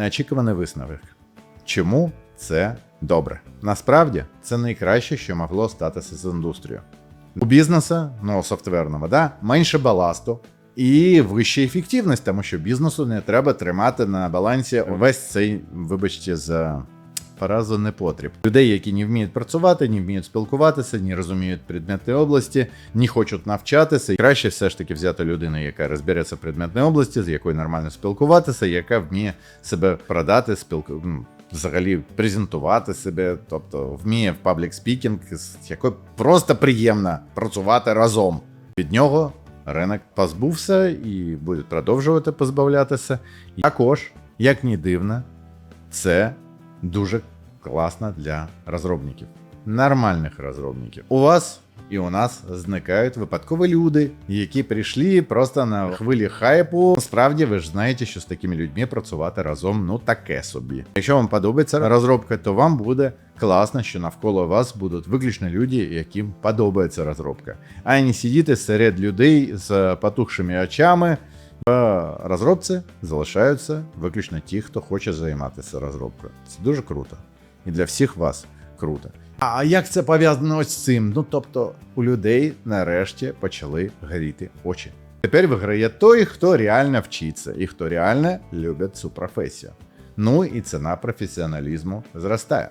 Неочікуваний висновок. Чому це добре? Насправді це найкраще, що могло статися з індустрією. У бізнесу, ну софтверного, да, менше баласту і вища ефективність, тому що бізнесу не треба тримати на балансі весь цей, вибачте, за фразу непотріб. Людей, які не вміють працювати, не вміють спілкуватися, не розуміють предметні області, не хочуть навчатися. І Краще все ж таки взяти людину, яка розбереться в предметній області, з якою нормально спілкуватися, яка вміє себе продати, спілку... ну, взагалі презентувати себе, тобто вміє в паблік спікінг, з якою просто приємно працювати разом. Від нього ринок позбувся і буде продовжувати позбавлятися. Також, як ні дивно, це дуже класно для розробників, нормальних розробників. У вас і у нас зникають випадкові люди, які прийшли просто на хвилі хайпу. Насправді, ви ж знаєте, що з такими людьми працювати разом ну таке собі. Якщо вам подобається розробка, то вам буде класно, що навколо вас будуть виключно люди, яким подобається розробка, а не сидіти серед людей з потухшими очами. Розробці залишаються виключно ті, хто хоче займатися розробкою. Це дуже круто. І для всіх вас круто. А як це пов'язано ось з цим? Ну тобто, у людей нарешті почали горіти очі. Тепер виграє той, хто реально вчиться і хто реально любить цю професію. Ну і ціна професіоналізму зростає.